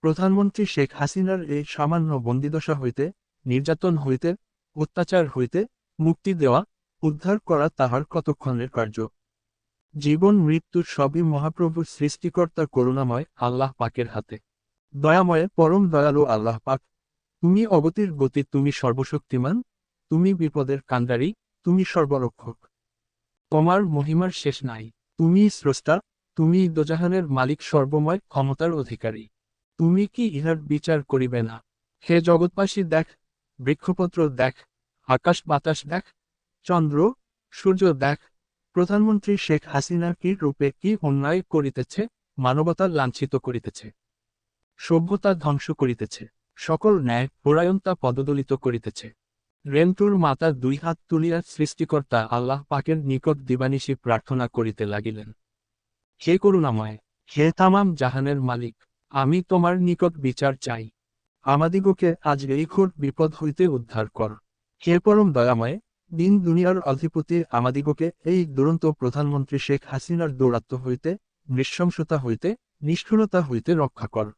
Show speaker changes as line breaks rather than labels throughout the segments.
প্রধানমন্ত্রী শেখ হাসিনার এই সামান্য বন্দিদশা হইতে, নির্যাতন হইতে, অত্যাচার হইতে মুক্তি দেওয়া, উদ্ধার করা তাহার কতক্ষণের কার্য? জীবন মৃত্যুর সবই মহাপ্রভুর সৃষ্টিকর্তা করুণাময় আল্লাহ পাকের হাতে। দয়াময়ে, পরম দয়ালু আল্লাহ পাক, তুমি অগতির গতি, তুমি সর্বশক্তিমান, তুমি বিপদের কান্ডারি, তুমি সর্বরক্ষক। তোমার মহিমার শেষ নাই তুমি স্রষ্টা তুমি দোজাহানের মালিক, সর্বময় ক্ষমতার অধিকারী। তুমি কি ইহার বিচার করিবে না? হে জগৎবাসী, দেখ। বৃক্ষপত্র দেখ। আকাশ বাতাস দেখ। চন্দ্র, সূর্য দেখ। প্রধানমন্ত্রী শেখ হাসিনা কি রূপে কি অন্যায় করিতেছে, মানবতা লাঞ্ছিত করিতেছে, সভ্যতা ধ্বংস করিতেছে, সকল ন্যায় পরায়ণতা পদদলিত করিতেছে। রেন্টুর মাতা দুই হাত তুলিয়া সৃষ্টিকর্তা আল্লাহ পাকের নিকট দিবানিশি প্রার্থনা করিতে লাগিলেন। হে করুণাময়, হে তামাম জাহানের মালিক আমি তোমার নিকট বিচার চাই। আমাদিগকে আজ এই ঘোর বিপদ হইতে উদ্ধার কর। হে পরম দয়াময়, দিন দুনিয়ার অধিপতি আমাদিগকে এই দুরন্ত প্রধানমন্ত্রী শেখ হাসিনার দৌরাত্ম হইতে, নৃশংসতা হইতে, নিষ্ঠুরতা হইতে রক্ষা কর।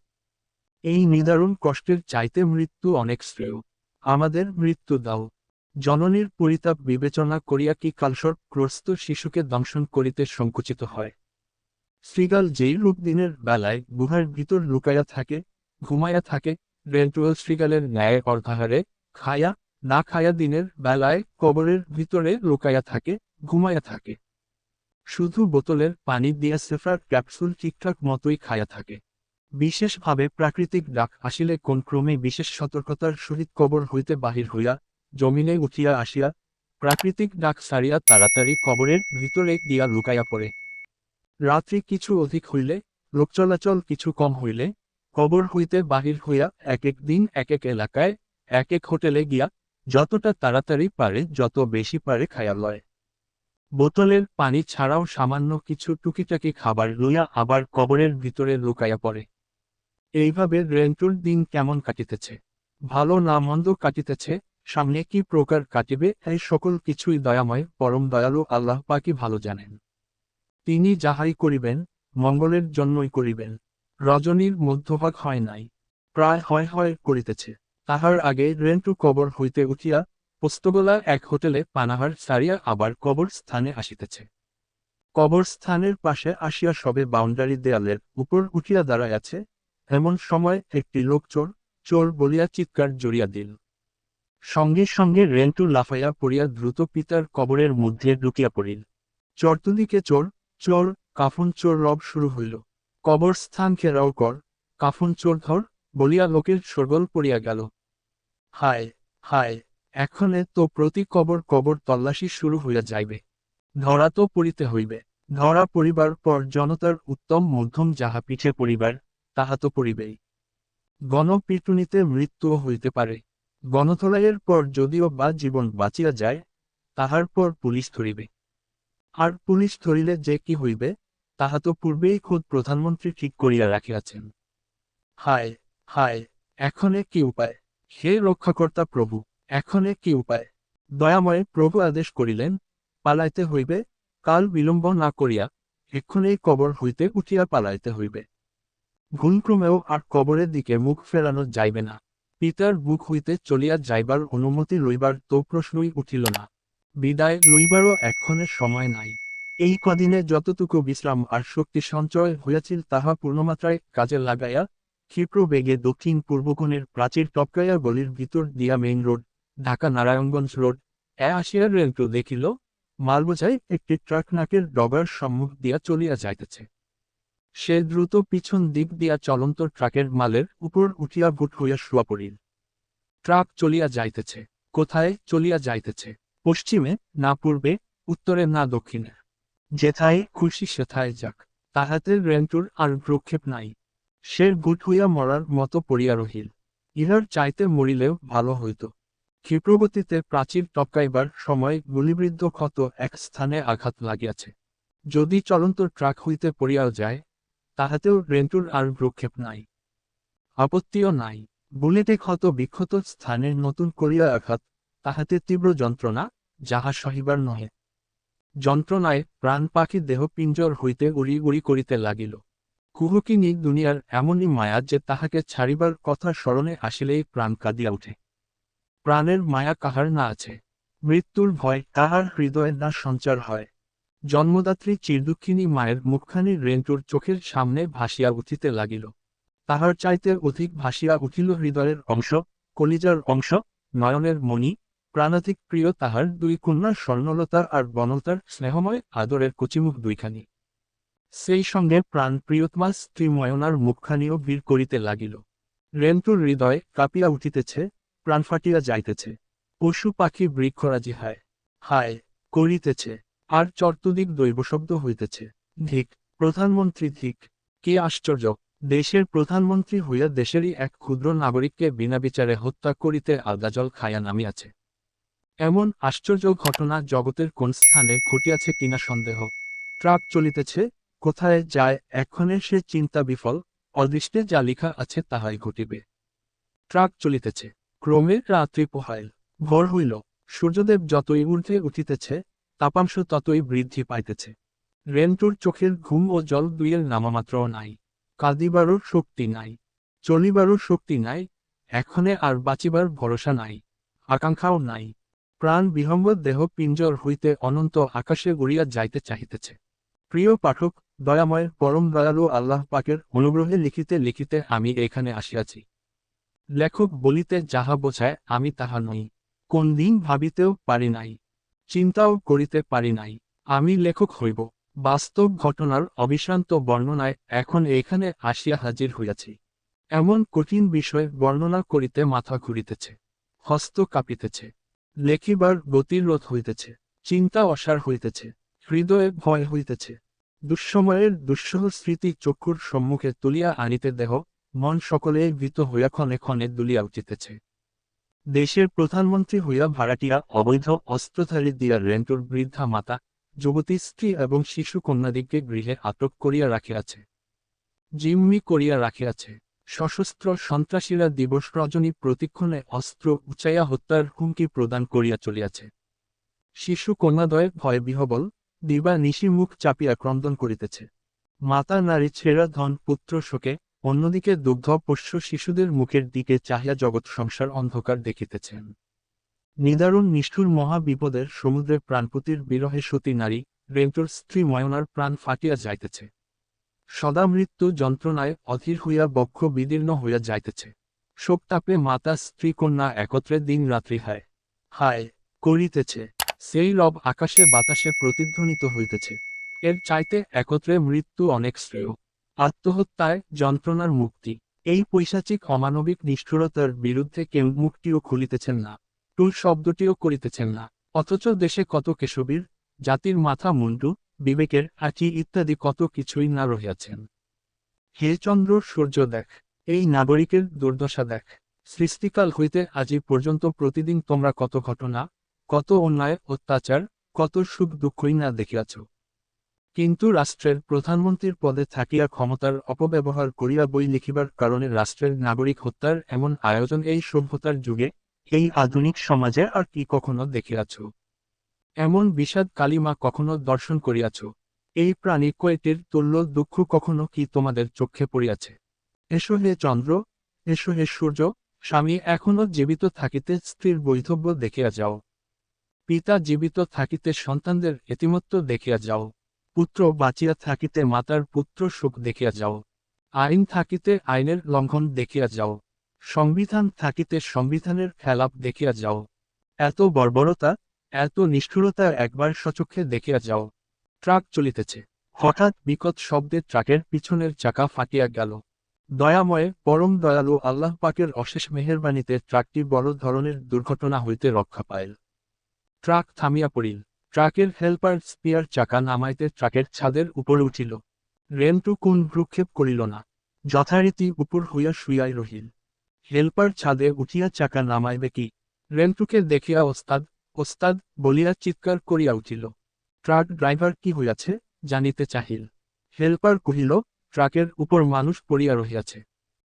এই নিদারুণ কষ্টের চাইতে মৃত্যু অনেক শ্রেয়। আমাদের মৃত্যু দাও। জননীর পরিতাপ বিবেচনা করিয়া কি কালসর গ্রস্ত শিশুকে দংশন করিতে সংকুচিত হয়? শ্রীগাল যেই রূপ দিনের বেলায় গুহার ভিতর লুকাইয়া থাকে ঘুমাইয়া থাকে, রেন্টুয়াল শ্রীগালের ন্যায় অর্ধাহারে খায়া, না খায়া দিনের বেলায় কবরের ভিতরে লুকাইয়া থাকে ঘুমাইয়া থাকে। শুধু বোতলের পানি দিয়া সেফরার ক্যাপসুল ঠিকঠাক মতোই খায়া থাকে। বিশেষভাবে প্রাকৃতিক ডাক আসিলে কোন ক্রমে বিশেষ সতর্কতার সহিত কবর হইতে বাহির হইয়া, জমিনে উঠিয়া আসিয়া, প্রাকৃতিক ডাক সারিয়া তাড়াতাড়ি কবরের ভিতরে গিয়া লুকাইয়া পড়ে। রাত্রি কিছু অধিক হইলে, লোক চলাচল কিছু কম হইলে, কবর হইতে বাহির হইয়া এক এক দিন, এক এক এলাকায়, এক এক হোটেলে গিয়া যতটা তাড়াতাড়ি পারে, যত বেশি পারে খায়া লয়। বোতলের পানি ছাড়াও সামান্য কিছু টুকিটাকি খাবার লইয়া আবার কবরের ভিতরে লুকাইয়া পড়ে। এইভাবে রেন্টুর দিন কেমন কাটিতেছে? ভালো না মন্দ কাটিতেছে? সামনে কি প্রকার কাটিবে? এই সকল কিছুই দয়াময়, পরম দয়ালু আল্লাহ পাকি ভালো জানেন। তিনি যাহাই করিবেন, মঙ্গলের জন্যই করিবেন। রজনীর মধ্যভাগ হয় নাই। প্রায় হয় হয় করিতেছে। তাহার আগে রেন্টু কবর হইতে উঠিয়া পোস্তগোলা এক হোটেলে পানাহার সারিয়া আবার কবর স্থানে আসিতেছে। কবর স্থানের পাশে আসিয়া সবে বাউন্ডারি দেয়ালের উপর উঠিয়া দাঁড়াইয়াছে, এমন সময় একটি লোক চোর চোর বলিয়া চিৎকার জড়িয়া দিল। সঙ্গে সঙ্গে রেন্টু লাফাইয়া পড়িয়া দ্রুত পিতার কবরের মধ্যে ঢুকিয়া পড়িল। চরতুদিকে চোর চোর, কাফন চোর রব শুরু হইল। কবর স্থান ঘেরাও কর, কাফন চোর ধর, বলিয়া লোকের সরগোল পড়িয়া গেল। হায় হায়, এখনে তো প্রতি কবর কবর তল্লাশি শুরু হইয়া যাইবে। ধরা তো পড়িতে হইবে। ধরা পড়িবার পর জনতার উত্তম মধ্যম যাহা পিঠে পড়িবার, তাহা তো পড়িবেই। গণপিটুনিতে মৃত্যুও হইতে পারে। গণধলাইয়ের পর যদিও বা জীবন বাঁচিয়া যায়, তাহার পর পুলিশ ধরিবে। আর পুলিশ ধরিলে যে কি হইবে, তাহা তো পূর্বেই খোদ প্রধানমন্ত্রী ঠিক করিয়া রাখিয়াছেন। হায় হায়, এখনে কি উপায়? হে রক্ষাকর্তা প্রভু, এখনে কি উপায়? দয়াময়ে প্রভু আদেশ করিলেন, পালাইতে হইবে, কাল বিলম্ব না করিয়া এক্ষণেই কবর হইতে উঠিয়া পালাইতে হইবে। ভুলক্রমেও আর কবরের দিকে মুখ ফেরানো যাইবে না। পিতার বুক হইতে চলিয়া যাইবার অনুমতি লইবার তো প্রশ্নই উঠিল না। বিদায় লইবারও এক্ষণের সময় নাই। এই কদিনে যতটুকু বিশ্রাম আর শক্তি সঞ্চয় হইয়াছিল তাহা পূর্ণমাত্রায় কাজে লাগাইয়া ক্ষিপ্র বেগে দক্ষিণ পূর্বকোণের প্রাচীর টপকাইয়া গলির ভিতর দিয়া main road Dhaka Narayanganj road এ আসিয়া রেলটো দেখিল, মালবোঝাই একটি ট্রাক নাকের ডগার সম্মুখ দিয়া চলিয়া যাইতেছে। সে দ্রুত পিছন দিক দিয়া চলন্ত ট্রাকের মালের উপর উঠিয়া ভুট হইয়া শুয়া পড়িল। ট্রাক চলিয়া যাইতেছে, কোথায় চলিয়া যাইতেছে? পশ্চিমে না পূর্বে, উত্তরে না দক্ষিণে। যেথায় খুশি সেথায় যাক, তাহাতে রেন্টুর আর ভ্রক্ষেপ নাই। সে গুট হইয়া মরার মতো পড়িয়া রহিল। ইহার চাইতে মরিলেও ভালো হইত। ক্ষিপ্রগতিতে প্রাচীর টপকাইবার সময় গুলিবৃদ্ধ ক্ষত এক স্থানে আঘাত লাগিয়াছে। যদি চলন্ত ট্রাক হইতে পড়িয়াও যায়, তাহাতেও রেন্টুর আর ভ্রক্ষেপ নাই। আপত্তিও নাই। বুলেটে ক্ষত বিক্ষত স্থানে নতুন করিয়া আঘাত তাহাতে তীব্র যন্ত্রণা, যাহা সহিবার নহে। যন্ত্রণায় প্রাণ পাখি দেহ পিঞ্জর হইতে উড়ি উড়ি করিতে লাগিল। কুহকিনী দুনিয়ার এমনই মায়া যে তাহাকে ছাড়িবার কথা স্মরণে আসিলেই প্রাণ কাঁদিয়া উঠে প্রাণের মায়া কাহার না আছে। মৃত্যুর ভয় তাহার হৃদয়ে না সঞ্চার হয়। জন্মদাত্রী চিরদুঃখিনী মায়ের মুখখানি রেন্টুর চোখের সামনে ভাসিয়া উঠিতে লাগিল। তাহার চাইতে অধিক ভাসিয়া উঠিল হৃদয়ের অংশ, কলিজার অংশ, নয়নের মণি প্রাণাধিক প্রিয় তাহার দুই কন্যার স্বর্ণলতার আর বনলতার স্নেহময় আদরের কচিমুখ দুইখানি। সেই সঙ্গে প্রাণ প্রিয়তমা স্ত্রী ময়নার মুখখানিও বীর করিতে লাগিল। রেন্টুর হৃদয় কাঁপিয়া উঠিতেছে, প্রাণ ফাটিয়া যাইতেছে। পশু পাখি বৃক্ষরাজি হায় হায়, করিতেছে। আর চর্তুদিক দৈবশব্দ হইতেছে। ধিক, প্রধানমন্ত্রী ধিক, কে আশ্চর্য! দেশের প্রধানমন্ত্রী হইয়া দেশেরই এক ক্ষুদ্র নাগরিককে বিনা বিচারে হত্যা করিতে আলগাজল খাইয়া নামিয়াছে। এমন আশ্চর্য ঘটনা জগতের কোন স্থানে ঘটিয়াছে কিনা সন্দেহ। ট্রাক চলিতেছে, কোথায় যায় এক্ষণে সে চিন্তা বিফল, অদৃষ্টে যা লিখা আছে তাহাই ঘটিবে। ট্রাক চলিতেছে, ক্রমে রাত্রি পোহাইল, ভোর হইল, সূর্যদেব যতই ঊর্ধ্বে উঠিতেছে, তাপাংশ ততই বৃদ্ধি পাইতেছে। রেন্টুর চোখের ঘুম ও জল দুইয়ের নামামাত্রও নাই, কাঁদিবারও শক্তি নাই, চলিবারও শক্তি নাই, এখনে আর বাঁচিবার ভরসা নাই, আকাঙ্ক্ষাও নাই। প্রাণ বিহম্বর দেহ পিঞ্জর হইতে অনন্ত আকাশে গড়িয়া যাইতে চাহিতেছে। প্রিয় পাঠক, দয়াময়, পরম দয়ালু আল্লাহ পাকের অনুগ্রহে লিখিতে লিখিতে আমি এখানে আসিয়াছি। লেখক বলিতে যাহা বোঝায়, আমি তাহা নই। কোন দিন ভাবিতেও পারি নাই, চিন্তাও করিতে পারি নাই, আমি লেখক হইব। বাস্তব ঘটনার অবিশ্রান্ত বর্ণনায় এখন এখানে আসিয়া হাজির হইয়াছি। এমন কঠিন বিষয় বর্ণনা করিতে মাথা ঘুরিতেছে, হস্ত কাঁপিতেছে। লেখিবার গতিরোধ হইতেছে, চিন্তা অসার হইতেছে, হৃদয়ে ভয় হইতেছে। দুঃসময়ের দুঃসহ স্মৃতি চক্ষুর সম্মুখে তুলিয়া আনিতে দেহ, মন সকলে ভীত হইয়া ক্ষণে ক্ষণে দুলিয়া উঠিতেছে। দেশের প্রধানমন্ত্রী হইয়া ভাড়াটিয়া অবৈধ অস্ত্রধারী দিয়া রেন্টুর বৃদ্ধা মাতা, যুবতী স্ত্রী এবং শিশু কন্যাদিগকে গৃহে আটক করিয়া রাখিয়াছে। জিম্মি করিয়া রাখিয়াছে। সশস্ত্র সন্ত্রাসীরা দিবস রজনী প্রতিক্ষণে অস্ত্র উচাইয়া হত্যার হুমকি প্রদান করিয়া চলিয়াছে। শিশু কন্যাদয় ভয় বিহবল, দিবা নিশি মুখ চাপিয়া ক্রন্দন করিতেছে। মাতা নারী ছেঁড়া ধন পুত্র শোকে, অন্যদিকে দুগ্ধ পোষ্য শিশুদের মুখের দিকে চাহিয়া জগৎ সংসার অন্ধকার দেখিতেছেন নিদারুণ নিষ্ঠুর মহা বিপদের সমুদ্রে প্রাণপতির বিরহে সতী নারী, রেন্টুর স্ত্রী ময়নার প্রাণ ফাটিয়া যাইতেছে। সদা মৃত্যু যন্ত্রণায় অধীর হইয়া বক্ষ বিদীর্ণ হইয়া যাইতেছে। শোকতাপে মাতা স্ত্রী কন্যা একত্রে দিন রাত্রি হায় হায় করিতেছে। সেই রব আকাশে বাতাসে প্রতিধ্বনিত হইতেছে। এর চাইতে একত্রে মৃত্যু অনেক শ্রেয়। আত্মহত্যায় যন্ত্রণার মুক্তি। এই পৈশাচিক অমানবিক নিষ্ঠুরতার বিরুদ্ধে কেউ মুক্তিও খুলিতেছেন না। টুল শব্দটিও করিতেছেন না। অথচ দেশে কত কেশবীর, জাতির মাথা মুন্ডু বিবেকের আঁচি ইত্যাদি কত কিছুই না রহিয়াছেন। হে চন্দ্র, সূর্য দেখ, এই নাগরিকের দুর্দশা দেখ। সৃষ্টিকাল হইতে আজি পর্যন্ত প্রতিদিন তোমরা কত ঘটনা, কত অন্যায়, অত্যাচার, কত সুখ দুঃখই না দেখিয়াছ। কিন্তু রাষ্ট্রের প্রধানমন্ত্রীর পদে থাকিয়া ক্ষমতার অপব্যবহার করিয়া বই লিখিবার কারণে রাষ্ট্রের নাগরিক হত্যার এমন আয়োজন এই সভ্যতার যুগে, এই আধুনিক সমাজে আর কি কখনো দেখিয়াছ। এমন বিষাদ কালিমা কখনো দর্শন করিয়াছ? এই প্রাণী কয়েটির তুল্য দুঃখ কখনো কি তোমাদের চোখে পড়িয়াছে? এসো হে চন্দ্র, এসো হে সূর্য, স্বামী এখনও জীবিত থাকিতে স্ত্রীর বৈধব্য দেখিয়া যাও। পিতা জীবিত থাকিতে সন্তানদের এতিমত্ব দেখিয়া যাও। পুত্র বাঁচিয়া থাকিতে মাতার পুত্র সুখ দেখিয়া যাও। আইন থাকিতে আইনের লঙ্ঘন দেখিয়া যাও। সংবিধান থাকিতে সংবিধানের খেলাপ দেখিয়া যাও। এত বর্বরতা এত নিষ্ঠুরতা একবার সচক্ষে দেখিয়া যাও। ট্রাক চলিতেছে। হঠাৎ বিকট শব্দে ট্রাকের পিছনের চাকা ফাটিয়া গেল। দয়াময়ে, পরম দয়ালু আল্লাহ পাকের অশেষ মেহেরবানিতে ট্রাকটি বড় ধরনের দুর্ঘটনা হইতে রক্ষা পাইল ট্রাক থামিয়া পড়িল। ট্রাকের হেল্পার স্পিয়ার চাকা নামাইতে ট্রাকের ছাদের উপরে উঠিল। রেন্টু কোন ভ্রুক্ষেপ করিল না। যথারীতি উপর হইয়া শুইয়াই রহিল। হেল্পার ছাদে উঠিয়া চাকা নামাইবে কি? রেন্টুকে দেখিয়া ওস্তাদ ওস্তাদ বলিয়া চিৎকার করিয়া উঠিল, ট্রাক ড্রাইভার কি হইয়াছে জানিতে চাহিল? হেল্পার কহিল, ট্রাকের উপর মানুষ পড়িয়া রহিয়াছে,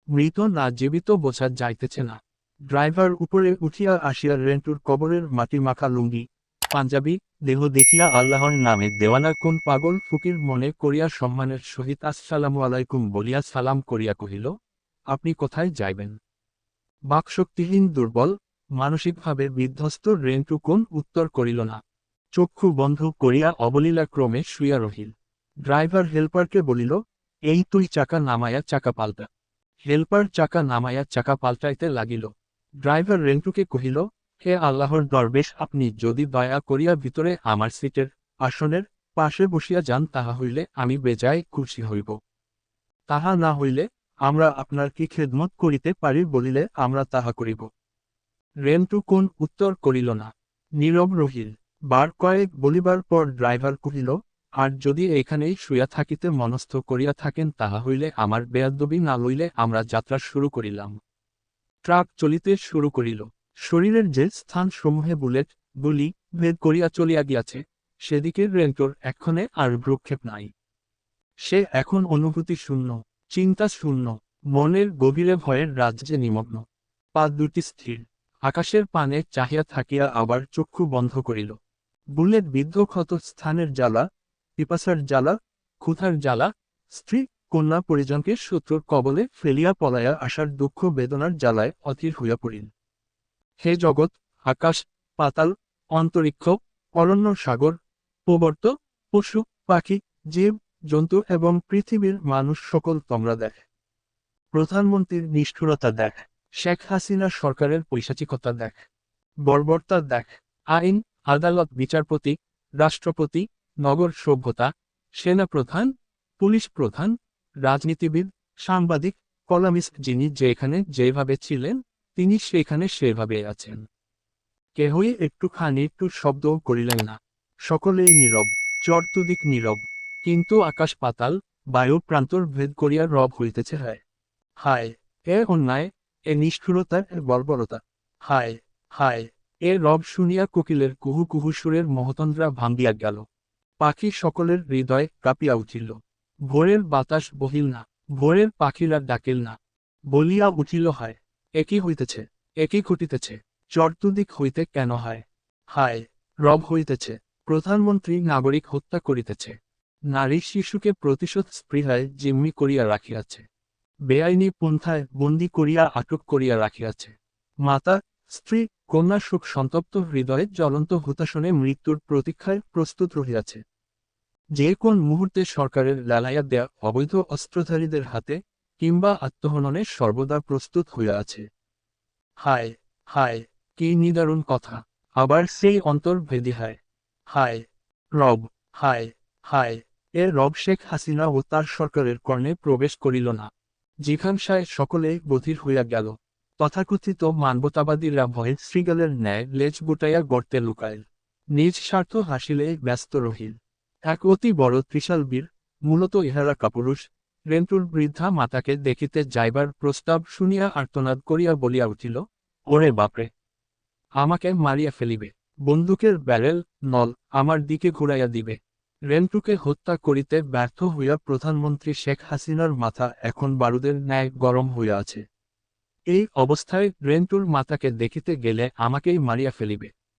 মৃত না জীবিত বোঝা যাইতেছে না। ড্রাইভার উপরে উঠিয়া আসিয়া রেন্টুর কবরের মাটি মাখা লুঙ্গি, পাঞ্জাবি, দেহ দেখিয়া আল্লাহর নামে দেওয়ানা কোন পাগল ফকির মনে করিয়া সম্মানের সহিত আসসালামু আলাইকুম বলিয়া সালাম করিয়া কহিল, আপনি কোথায় যাইবেন? বাকশক্তিহীন দুর্বল মানসিকভাবে বিধ্বস্ত রেন্টু কোন উত্তর করিল না। চক্ষু বন্ধ করিয়া অবলীলাক্রমে শুইয়া রহিল। ড্রাইভার হেল্পারকে বলিল, এই তুই চাকা নামায়া চাকা পাল্টা। হেল্পার চাকা নামায়া চাকা পাল্টাইতে লাগিল। ড্রাইভার রেন্টুকে কহিল, হে আল্লাহর দরবেশ, আপনি যদি দয়া করিয়া ভিতরে আমার সিটের আসনের পাশে বসিয়া যান, তাহা হইলে আমি বেজায় খুশি হইব। তাহা না হইলে আমরা আপনার কি খেদমত করিতে পারি বলিলে আমরা তাহা করিব। রেন্টু কোন উত্তর করিল না। নীরব রহিল বার কয়েক বলিবার পর ড্রাইভার কহিল আর যদি এখানেই শুইয়া থাকিতে মনস্থ করিয়া থাকেন তাহা হইলে আমার বেয়াদ্দবি না লইলে আমরা যাত্রা শুরু করিলাম ট্রাক চলিতে শুরু করিল শরীরের যে স্থান সমূহে বুলেট গুলি ভেদ করিয়া চলিয়া গিয়াছে, সেদিকে রেন্টোর এক্ষণে আর ভ্রুক্ষেপ নাই। সে এখন অনুভূতি শূন্য, চিন্তা শূন্য, মনের গভীরে ভয়ের রাজ্যে নিমগ্ন। পা দুটি স্থির আকাশের পানে চাহিয়া থাকিয়া আবার চক্ষু বন্ধ করিল। বুলেট বিদ্ধ ক্ষত স্থানের জ্বালা, পিপাসার জ্বালা, ক্ষুধার জ্বালা, স্ত্রী, কন্যা পরিজনকে শত্রুর কবলে ফেলিয়া পলাইয়া আসার দুঃখ বেদনার জ্বালায় অধীর হইয়া পড়িল। হে জগৎ, আকাশ, পাতাল, অন্তরিক্ষ, অরণ্য সাগর, প্রবর্ত, পশু, পাখি, জীব, জন্তু এবং পৃথিবীর মানুষ সকল তোমরা দেখ। প্রধানমন্ত্রীর নিষ্ঠুরতা দেখ। শেখ হাসিনা সরকারের পৈশাচিকতা দেখ, বর্বরতা দেখ, আইন, আদালত, বিচারপতি, রাষ্ট্রপতি, নগর সভ্যতা, সেনা প্রধান, পুলিশ প্রধান, রাজনীতিবিদ, সাংবাদিক, কলামিস্ট যিনি যেখানে যেভাবে ছিলেন, তিনি সেখানে সেভাবে আছেন। কেহই একটুখানি একটু শব্দও করিলেন না। সকলেই নীরব, চর্তুদিক নীরব, কিন্তু আকাশ পাতাল, বায়ু প্রান্তর ভেদ করিয়া রব হইতেছে হায়। হায়, এ অন্যায় এ নিষ্ঠুরতা এ বর্বরতা। হায় হায়, এ রব শুনিয়া কোকিলের কুহু কুহু সুরের মহতন্দ্রা ভাঙ্গিয়া গেল। পাখি সকলের হৃদয় কাঁপিয়া উঠিল। ভোরের বাতাস বহিল না, ভোরের পাখিরা ডাকিল না। বলিয়া উঠিল, হায় একই হইতেছে একই ঘটিতেছে চর্তুদিক হইতে কেন হয়? হায়, রব হইতেছে, প্রধানমন্ত্রী নাগরিক হত্যা করিতেছে। নারী শিশুকে প্রতিশোধ স্পৃহায় জিম্মি করিয়া রাখিয়াছে। বেআইনি পন্থায় বন্দি করিয়া আটক করিয়া রাখিয়াছে। মাতা, স্ত্রী, কন্যা সুখ সন্তপ্ত হৃদয়ে জ্বলন্ত হুতাশনে মৃত্যুর প্রতীক্ষায় প্রস্তুত রহিয়াছে। যে কোন মুহূর্তে সরকারের লালাইয়া দেয়া অবৈধ অস্ত্রধারীদের হাতে কিংবা আত্মহননে সর্বদা প্রস্তুত হইয়া আছে। হায় হায়, কি নিদারুণ কথা, আবার সেই অন্তর ভেদি হায়। হায়, রব, হায় হায়, এ রব শেখ হাসিনা ও তার সরকারের কর্ণে প্রবেশ করিল না। জিঘাংসায় সকলে বধির হইয়া গেল। তথাকথিত মানবতাবাদীরা ভয়ে শ্রীগালের ন্যায় লেজ গুটাইয়া গর্তে লুকাইল। নিজ স্বার্থ হাসিলে ব্যস্ত রহিল। এক অতি বড় ত্রিশাল বীর, মূলত ইহারা কাপুরুষ রেন্টুর বৃদ্ধা মাতাকে দেখিতে যাইবার প্রস্তাব শুনিয়া আর্তনাদ করিয়া বলিয়া উঠিল, ওরে বাপরে! আমাকে মারিয়া ফেলিবে। বন্দুকের ব্যারেল, নল, আমার দিকে ঘুরাইয়া দিবে। রেন্টুকে হত্যা করিতে ব্যর্থ হইয়া প্রধানমন্ত্রী শেখ হাসিনার মাথা এখন বারুদের ন্যায় গরম হইয়া আছে। এই অবস্থায় রেন্টুর মাতাকে দেখিতে গেলে আমাকেই মারিয়া ফেলিবে।